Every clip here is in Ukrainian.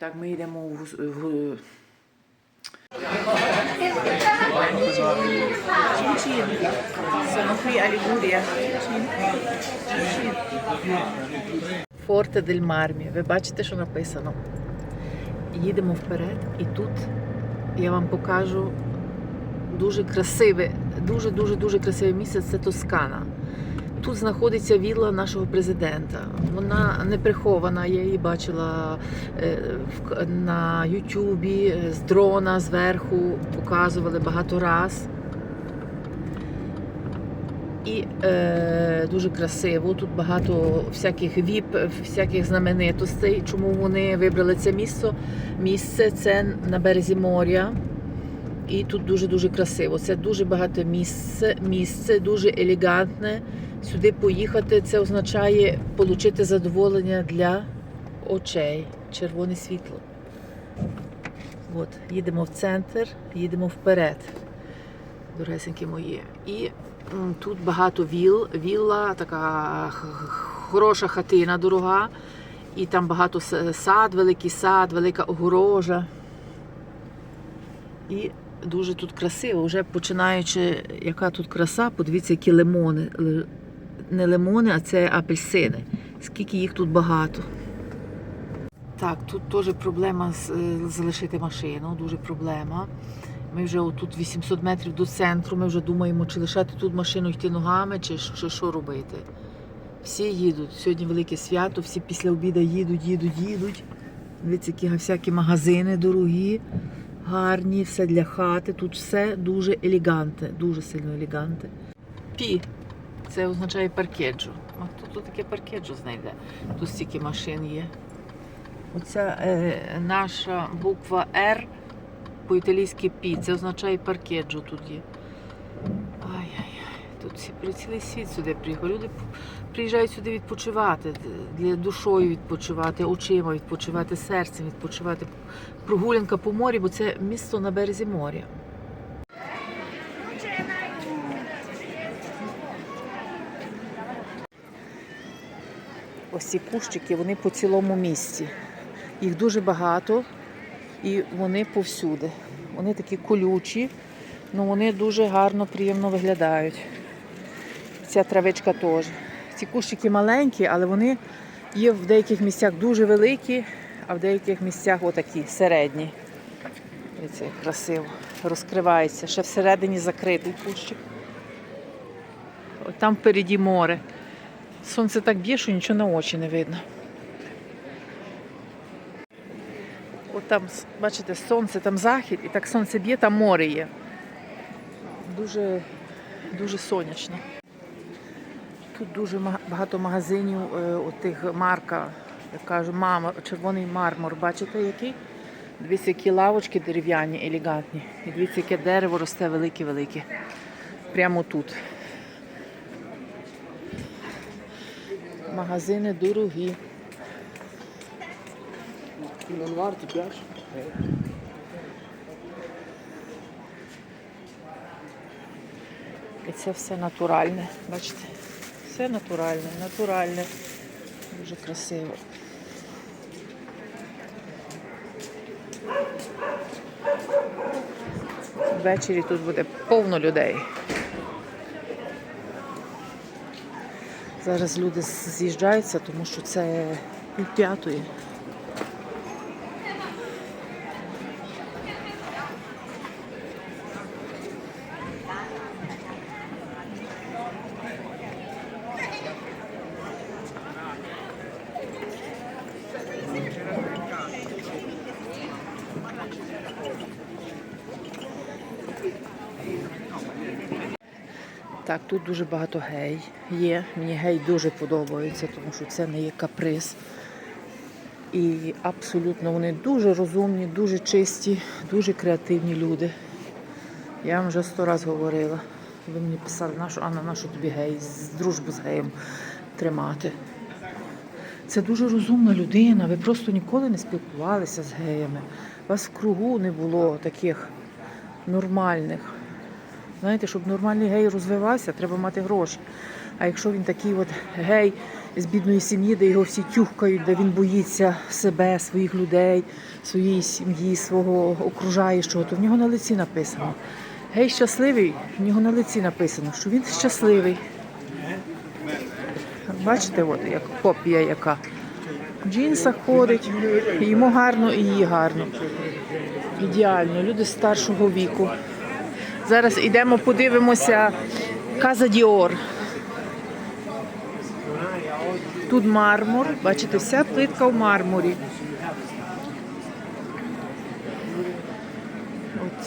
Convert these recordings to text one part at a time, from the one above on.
Так, ми йдемо в, в. Форте дель Мармі. Ви бачите, що написано? Їдемо вперед, і тут я вам покажу дуже красиве, дуже дуже дуже красиве місце. Це Тоскана. Тут знаходиться вілла нашого президента. Вона не прихована. Я її бачила е, на Ютубі е, з дрона зверху, показували багато раз. І е, дуже красиво. Тут багато всяких віп, всяких знаменитостей. Чому вони вибрали це місце? Місце це на березі моря. І тут дуже-дуже красиво. Це дуже багато місце, місце дуже елегантне. Сюди поїхати це означає отримати задоволення для очей. Червоне світло. От, їдемо в центр, їдемо вперед. Дорогесенькі мої. І тут багато віл. Вілла, така хороша хатина дорога. І там багато сад, великий сад, велика огорожа. І дуже тут красиво. Вже починаючи, яка тут краса, подивіться, які лимони. Не лимони, а це апельсини. Скільки їх тут багато. Так, тут теж проблема е, залишити машину, дуже проблема. Ми вже тут 800 метрів до центру. Ми вже думаємо, чи лишати тут машину йти ногами, чи, чи що робити. Всі їдуть. Сьогодні велике свято, всі після обіду їдуть, їдуть, їдуть. Дивіться, які всякі магазини дорогі, гарні, все для хати. Тут все дуже елегантне, дуже сильно елегантне. Пі. Це означає паркеджо. А хто тут таке паркеджо знайде? Тут стільки машин є. Оця е, наша буква Р по-італійськи пі. Це означає паркеджо тут є. Ай-яй-яй. Тут всі, цілий світ сюди приїхав. Люди приїжджають сюди відпочивати, для душою відпочивати, очима відпочивати, серцем відпочивати. Прогулянка по морі, бо це місто на березі моря. Ось ці кущики, вони по цілому місці. Їх дуже багато і вони повсюди. Вони такі колючі, але вони дуже гарно, приємно виглядають. Ця травичка теж. Ці кущики маленькі, але вони є в деяких місцях дуже великі, а в деяких місцях отакі середні. Як красиво. Розкривається. Ще всередині закритий кущик. От там впереді море. Сонце так б'є, що нічого на очі не видно. От там, бачите, сонце, там захід, і так сонце б'є, там море є. Дуже, дуже сонячно. Тут дуже багато магазинів, е, от тих марка, як кажу, мама, червоний мармур. Бачите, який? Дивіться, які лавочки дерев'яні, елегантні. І дивіться, яке дерево росте велике-велике. Прямо тут. Магазини дорогі. І це все натуральне. Бачите? Все натуральне, натуральне. Дуже красиво. Ввечері тут буде повно людей. Зараз люди з'їжджаються, тому що це пів п'ятої. Так, тут дуже багато гей є. Мені гей дуже подобаються, тому що це не є каприз. І абсолютно вони дуже розумні, дуже чисті, дуже креативні люди. Я вам вже сто раз говорила. Ви мені писали, нашу Анна, нашу тобі гей, дружбу з геєм тримати. Це дуже розумна людина. Ви просто ніколи не спілкувалися з геями. У вас в кругу не було таких нормальних. Знаєте, щоб нормальний гей розвивався, треба мати гроші. А якщо він такий от гей, з бідної сім'ї, де його всі тюхкають, де він боїться себе, своїх людей, своєї сім'ї, свого окружаючого, то в нього на лиці написано. Гей, щасливий, в нього на лиці написано, що він щасливий. Бачите, от як копія яка. В джинсах ходить, йому гарно, і їй гарно. Ідеально, люди старшого віку. Зараз йдемо, подивимося Каза Діор. Тут мармур, бачите, вся плитка в мармурі.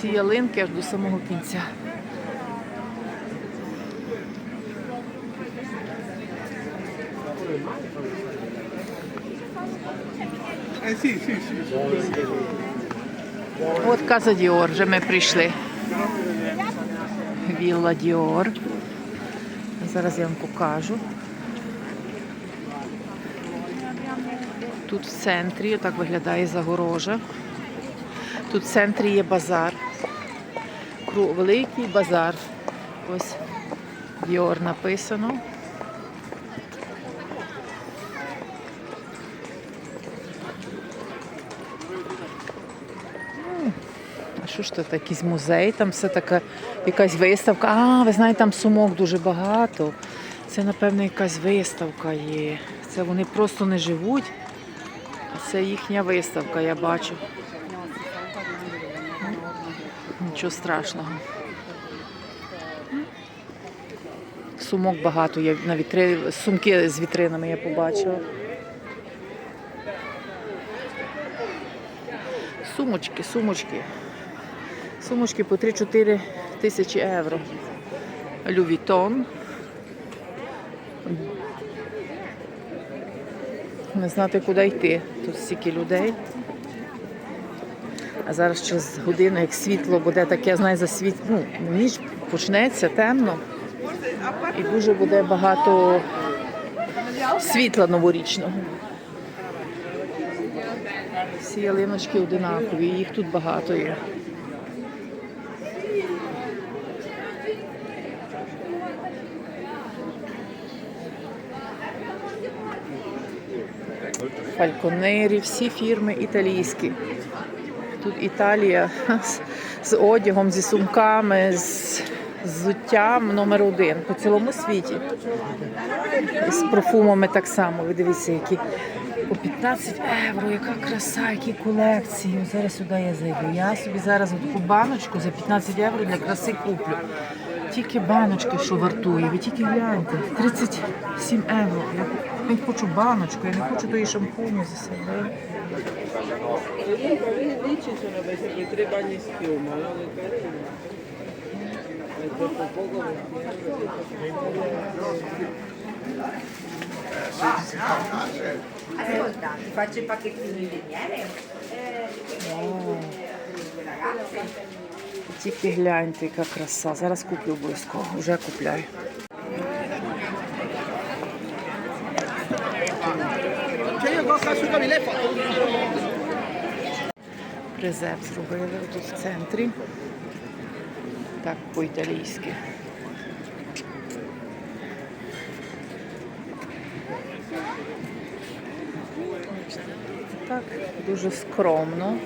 Ці ялинки аж до самого кінця. От Каза Діор, вже ми прийшли. Вілла Діор. Зараз я вам покажу. Тут в центрі, так виглядає загорожа. Тут в центрі є базар. Великий базар. Ось Діор написано. Що ж це якийсь музей? Там все така якась виставка. А, ви знаєте, там сумок дуже багато. Це, напевно, якась виставка є. Це вони просто не живуть. а Це їхня виставка, я бачу. Нічого страшного. Сумок багато є на вітри... сумки з вітринами я побачила. Сумочки, сумочки. Сумочки по 3-4 тисячі євро. Лювітон. Не знати, куди йти. Тут стільки людей. А зараз через годину, як світло буде таке, знає, засвіт... ну, ніч почнеться темно. І дуже буде багато світла новорічного. Всі ялиночки одинакові, їх тут багато є. Фальконері, всі фірми італійські. Тут Італія з, одягом, зі сумками, з взуттям номер один по цілому світі. З парфумами так само. Ви дивіться, які по 15 євро, яка краса, які колекції. Зараз сюди я зайду. Я собі зараз таку баночку за 15 євро для краси куплю. Тільки баночки, що вартує, ви тільки гляньте, 37 євро. Не хочу баночку, я не хочу тої шампуню за себе. Lì ci sono questi quei tre bagni schiuma, no? Che carino. È troppo poco Ascolta, ti faccio i pacchettini di miele? Тільки гляньте, яка краса. Зараз куплю обов'язково. Вже купляю. Презеп зробили тут в центрі. Так, по-італійськи. Так, дуже скромно.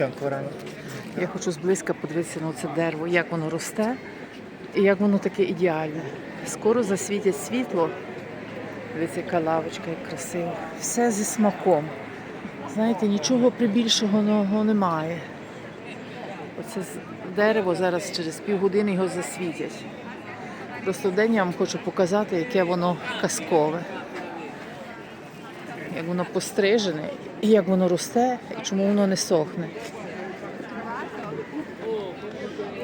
C'è ancora. Я хочу зблизька подивитися на це дерево, як воно росте і як воно таке ідеальне. Скоро засвітять світло. Дивіться, яка лавочка, як красиво. Все зі смаком. Знаєте, нічого прибільшого немає. Оце дерево зараз через півгодини його засвітять. Просто день я вам хочу показати, яке воно казкове. Як воно пострижене, і як воно росте, і чому воно не сохне.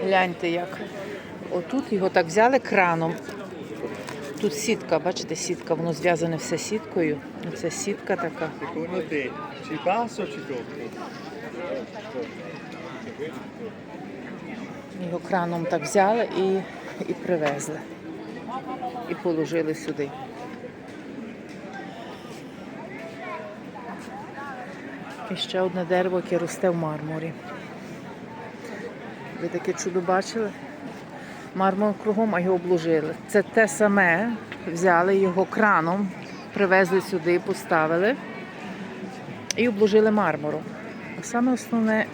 Гляньте як. Отут його так взяли краном. Тут сітка, бачите, сітка, воно зв'язане все сіткою. Оце сітка така. O ci tocco? Його краном так взяли і, і привезли. І положили сюди. І ще одне дерево, яке росте в мармурі. Ви таке чудо бачили? Мармур кругом, а його обложили. Це те саме. Взяли його краном, привезли сюди, поставили і обложили мармуром. А саме основне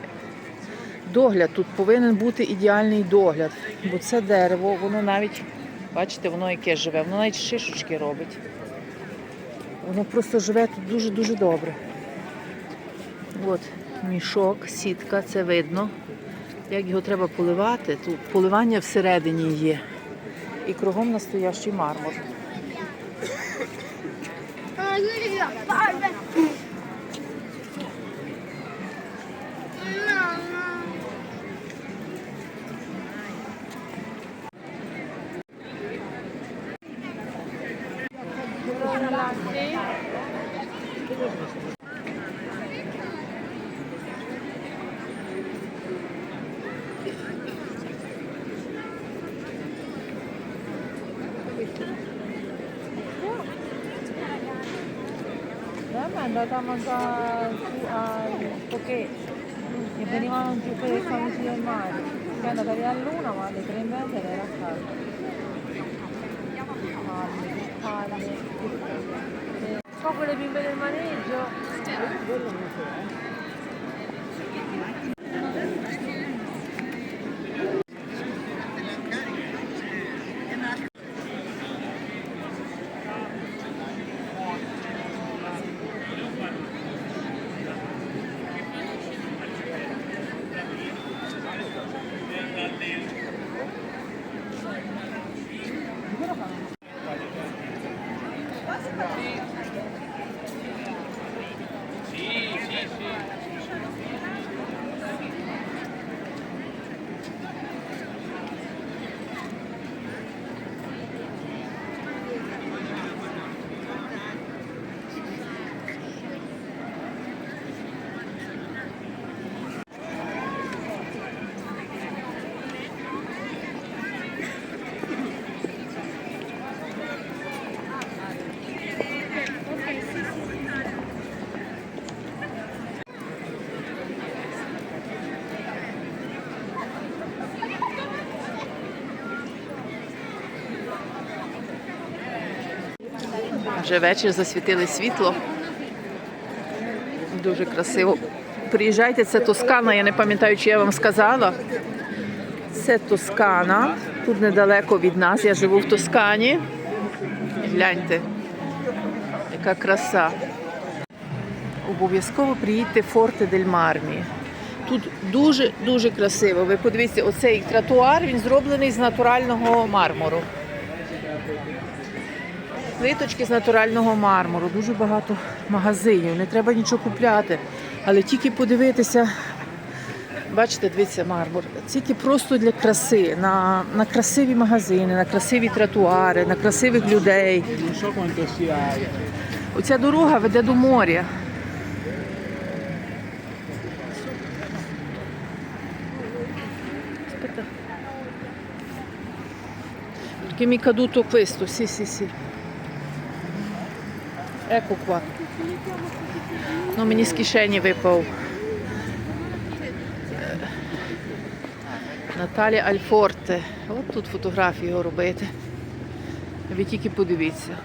догляд. Тут повинен бути ідеальний догляд. Бо це дерево, воно навіть, бачите, воно яке живе, воно навіть шишечки робить. Воно просто живе тут дуже-дуже добре. От мішок, сітка, це видно. Як його треба поливати, тут поливання всередині є. І кругом настоящий мармур. perché poi stavamo vicino al mare, è andata via a luna ma alle tre e mezza era a casa. Palle, palle. Proprio le bimbe del maneggio. Quello non so, eh. Вже вечір засвітили світло. Дуже красиво. Приїжджайте, це Тоскана, я не пам'ятаю, чи я вам сказала. Це Тоскана. Тут недалеко від нас. Я живу в Тоскані. Гляньте, яка краса. Обов'язково приїдьте в Форте дель Мармі. Тут дуже-дуже красиво. Ви подивіться, оцей тротуар він зроблений з натурального мармуру. Плиточки з натурального мармуру, дуже багато магазинів, не треба нічого купляти. Але тільки подивитися, бачите, дивіться, мармур, тільки просто для краси, на, на красиві магазини, на красиві тротуари, на красивих людей. Оця дорога веде до моря. Perché mi è caduto questo, sì, sì, sì. Ecco. Ну, мені з кишені випав. Е, Наталя Альфорте. От тут фотографію робити. Ви тільки подивіться.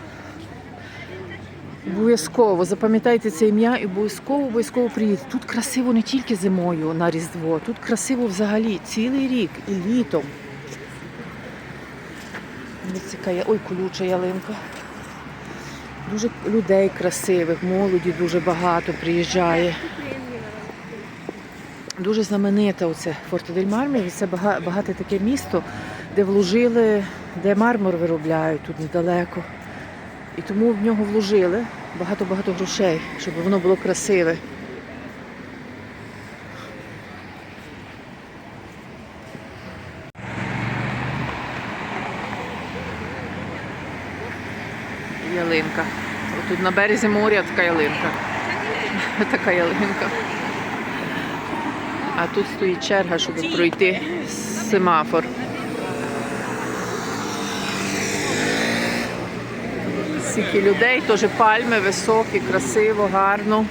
Обов'язково запам'ятайте це ім'я і обов'язково обов'язково приїдьте. Тут красиво не тільки зимою на Різдво, тут красиво взагалі цілий рік і літом. Яка я- Ой, колюча ялинка. Дуже людей красивих, молоді дуже багато приїжджає. Дуже знамените оце Форте дель Мармі. Це багато таке місто, де вложили, де мармур виробляють тут недалеко. І тому в нього вложили багато-багато грошей, щоб воно було красиве. Ялинка. Тут на березі моря така ялинка. Така ялинка. А тут стоїть черга, щоб пройти семафор. Скільки людей, теж пальми високі, красиво, гарно.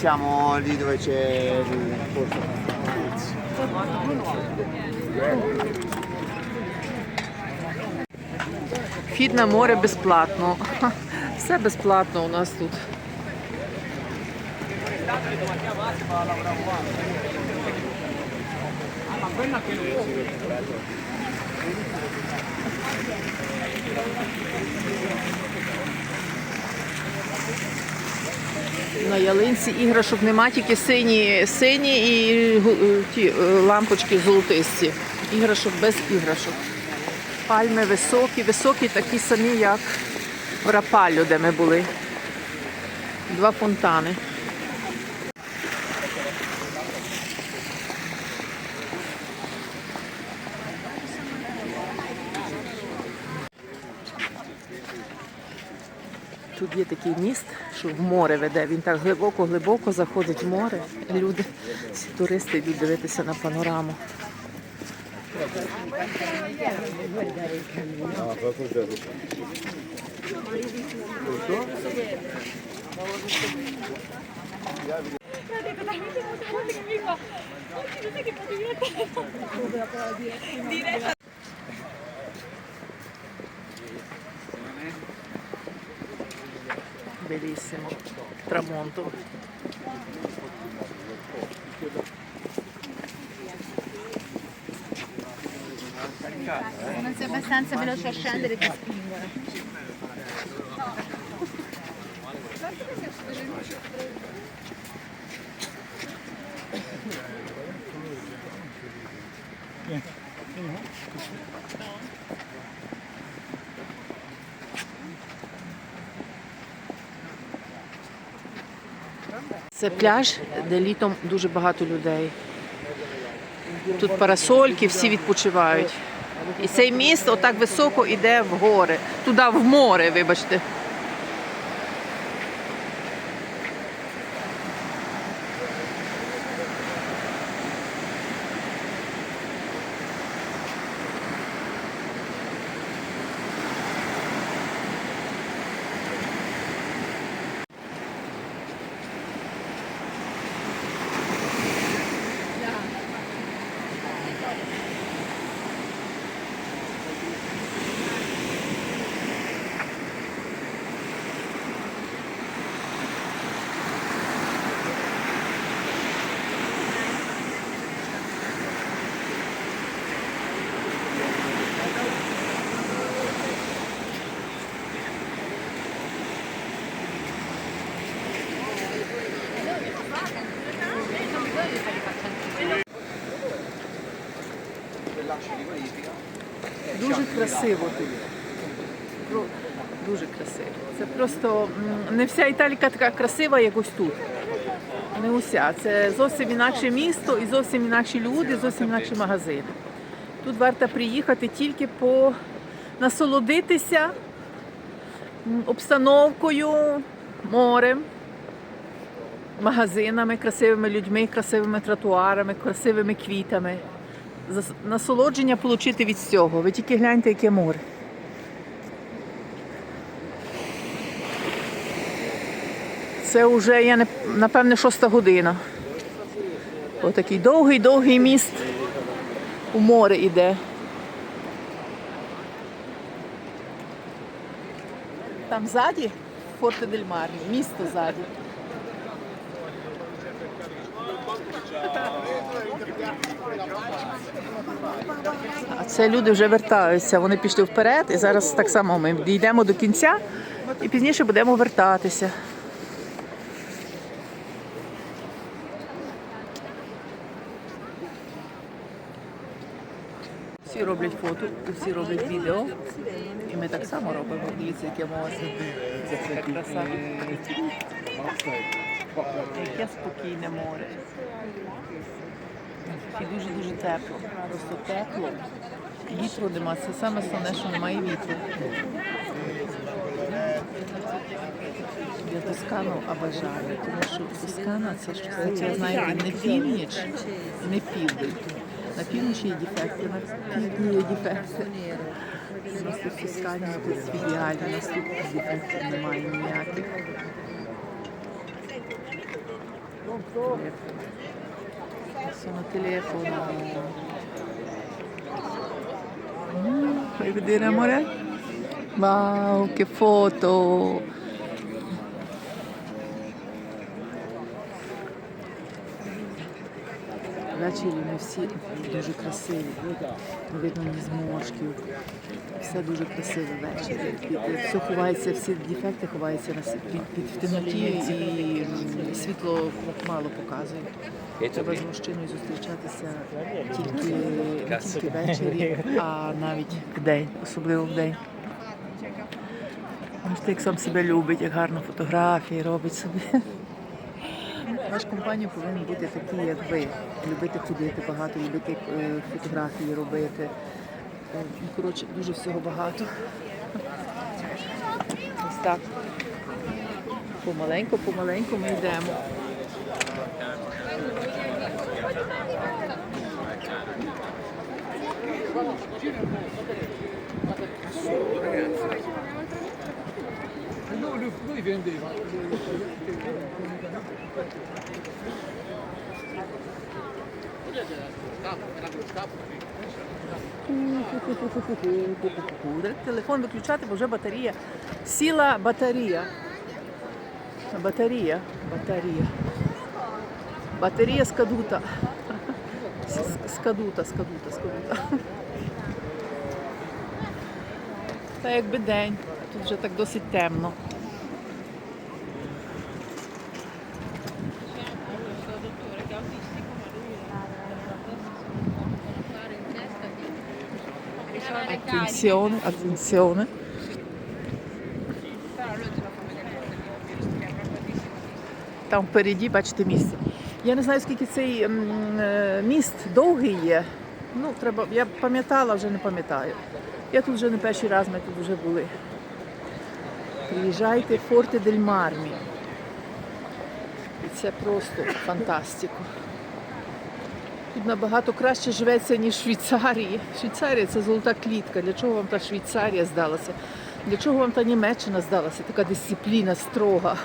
Siamo lì dove c'è il posto. Вхід на море безплатно. Все безплатно у нас тут. На ялинці іграшок нема, тільки сині, сині і е, ті е, лампочки золотисті. Іграшок без іграшок. Пальми високі, високі, такі самі, як в Рапалю, де ми були. Два фонтани. Тут є такий міст, що в море веде. Він так глибоко-глибоко заходить в море. Люди, всі туристи йдуть дивитися на панораму. Bellissimo. Tramonto. Non sei abbastanza veloce a scendere ti spingono. Це пляж, де літом дуже багато людей. Тут парасольки, всі відпочивають. І цей міст отак високо йде в гори, туди в море, вибачте. Дуже красиво тут. Дуже красиво. Це просто не вся Італіка така красива, як ось тут. Не уся. Це зовсім інакше місто і зовсім інакші люди, зовсім інакші магазини. Тут варто приїхати тільки по насолодитися обстановкою, морем, магазинами, красивими людьми, красивими тротуарами, красивими квітами. Насолодження отримати від цього. Ви тільки гляньте, яке море. Це вже, я не, напевне, шоста година. Отакий довгий-довгий міст у море йде. Там ззаді Форте дель Марні, місто ззаді. А це люди вже вертаються. Вони пішли вперед, і зараз так само ми дійдемо до кінця і пізніше будемо вертатися. Всі роблять фото, всі роблять відео. І ми так само робимо. Дивіться, яке море. Яке спокійне море. І дуже-дуже тепло. Просто тепло. Вітру нема. Це саме основне, що немає вітру. Я Тоскану обожаю, тому що Тоскана це щось таке, знаєте, не північ, не південь. На півночі є дефекти, на півдні є дефекти. У нас тут Тоскані ідеально, у нас тут дефектів немає ніяких. Sono telefono. Mm, Fai vedere amore? Wow, che foto! Ввечері вони всі дуже красиві. Видно ні зморшків. Все дуже красиво ввечері. Все ховається, всі дефекти ховаються на під, під в темноті і світло мало показує. Треба з мужчиною зустрічатися тільки, тільки ввечері, а навіть вдень, особливо вдень. Бачите, як сам себе любить, як гарно фотографії робить собі. Ваш компанія повинен бути такий, як ви. Любити ходити багато, любити е, фотографії робити. Е, ну, Коротше, дуже всього багато. Ось так. Помаленьку, помаленьку ми йдемо. Треба Телефон виключати, бо вже батарея. Сіла батарея. Батарея. Батарея. Батарея скадута. Скадута, скадута, скадута. Та якби день. Тут вже так досить темно. Attenzione, attenzione. Там впереді, бачите, місце. Я не знаю, скільки цей е, міст довгий є. Ну, треба, я пам'ятала, вже не пам'ятаю. Я тут вже не перший раз, ми тут вже були. Приїжджайте в Форте дель Мармі. Це просто фантастико. Тут набагато краще живеться, ніж в Швейцарії. Швейцарія це золота клітка. Для чого вам та Швейцарія здалася? Для чого вам та Німеччина здалася? Така дисципліна строга.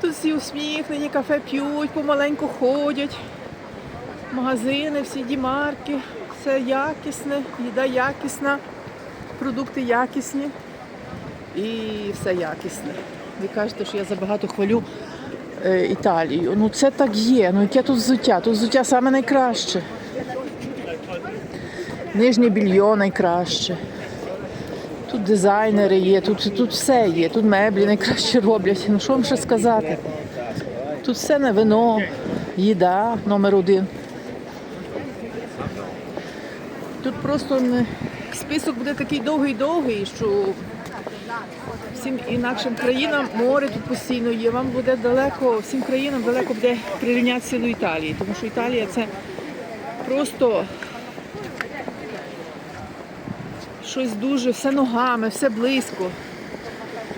Тут всі усміхнені, кафе п'ють, помаленьку ходять. Магазини, всі дімарки, все якісне, їда якісна, продукти якісні і все якісне. Ви кажете, що я забагато хвалю Італію. Ну це так є. Ну яке тут взуття? Тут взуття саме найкраще. Нижнє більйо найкраще. Тут дизайнери є, тут, тут все є, тут меблі найкраще роблять. Ну що вам ще сказати? Тут все на вино, їда номер один. Тут просто список буде такий довгий-довгий, що всім інакшим країнам море тут постійно є. Вам буде далеко, всім країнам далеко буде прирівнятися до Італії, тому що Італія це просто щось дуже, все ногами, все близько.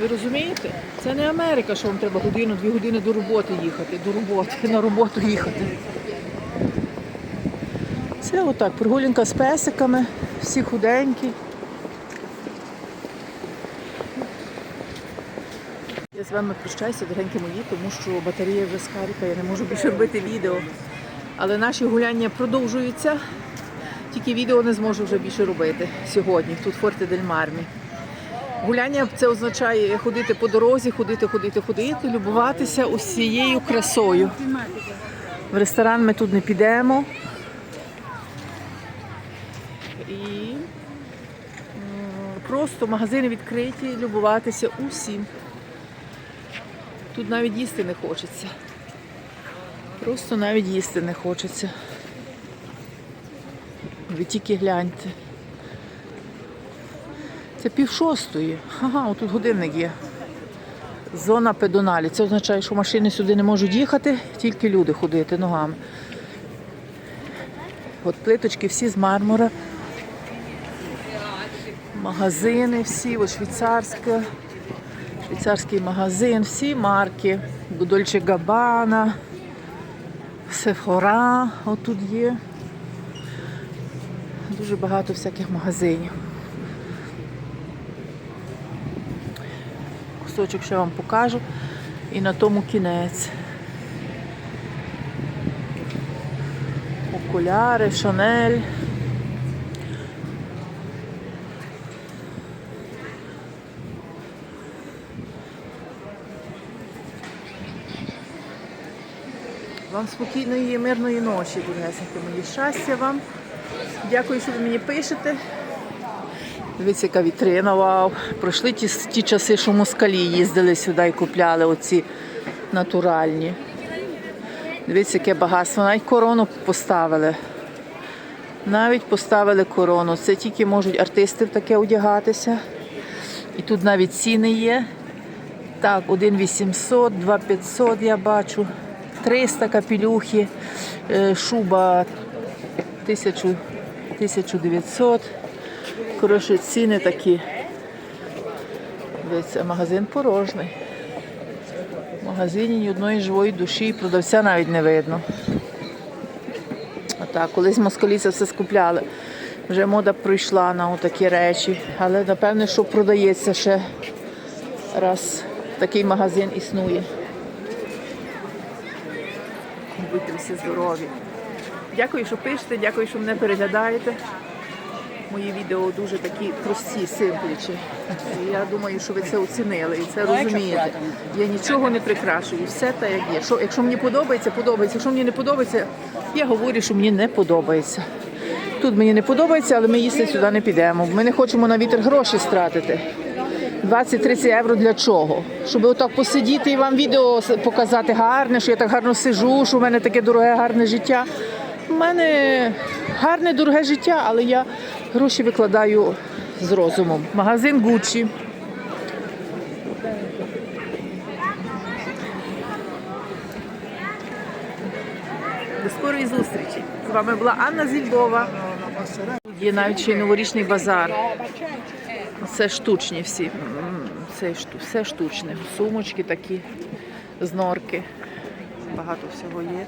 Ви розумієте? Це не Америка, що вам треба годину-дві години до роботи їхати, до роботи, на роботу їхати. Це отак, прогулянка з песиками, всі худенькі. З вами прощаюся, дорогенькі мої, тому що батарея вже скаріка, я не можу більше робити відео. Але наші гуляння продовжуються. Тільки відео не зможу вже більше робити сьогодні, тут в Форте дель Мармі. Гуляння це означає ходити по дорозі, ходити, ходити, ходити, любуватися усією красою. В ресторан ми тут не підемо. І просто магазини відкриті, любуватися усім. Тут навіть їсти не хочеться. Просто навіть їсти не хочеться. Ви тільки гляньте. Це пів шостої. Ага, отут годинник є. Зона педоналі. Це означає, що машини сюди не можуть їхати, тільки люди ходити ногами. От плиточки всі з мармура. Магазини всі, от швейцарська, швейцарський магазин, всі марки, Дольче Габана, Сефора отут є. Дуже багато всяких магазинів. Кусочок ще вам покажу. І на тому кінець. Окуляри, шанель. Вам спокійної мирної ночі, дорогесенькі мої. Щастя вам. Дякую, що ви мені пишете. Дивіться, яка вітрина, вау. Пройшли ті, ті часи, що москалі їздили сюди і купляли оці натуральні. Дивіться, яке багатство. Навіть корону поставили. Навіть поставили корону. Це тільки можуть артисти в таке одягатися. І тут навіть ціни є. Так, 1,800, 2,500 я бачу. 300 капелюхи, е, шуба 1000, 1900. Коротше, ціни такі. Дивіться, магазин порожній. В магазині ні одної живої душі, продавця навіть не видно. Отак, колись москалі це все скупляли. Вже мода пройшла на такі речі, але напевне, що продається ще раз такий магазин існує. Будьте всі здорові. Дякую, що пишете, дякую, що мене переглядаєте. Мої відео дуже такі прості, симплічі. І Я думаю, що ви це оцінили і це розумієте. Я нічого не прикрашую, все так, як є. Що, якщо мені подобається, подобається. Якщо мені не подобається, я говорю, що мені не подобається. Тут мені не подобається, але ми їсти сюди не підемо. Ми не хочемо на вітер гроші стратити. 20-30 євро для чого? Щоб отак посидіти і вам відео показати гарне, що я так гарно сижу, що в мене таке дороге, гарне життя. У мене гарне, дороге життя, але я гроші викладаю з розумом. Магазин Гуччі. До скорої зустрічі. З вами була Анна Зільбова. Є навіть ще й новорічний базар. Це штучні всі. Це все штучне. Сумочки такі, з норки. Багато всього є.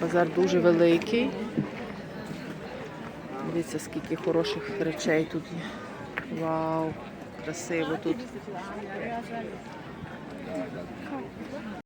Базар дуже великий. Дивіться, скільки хороших речей тут є. Вау, красиво тут.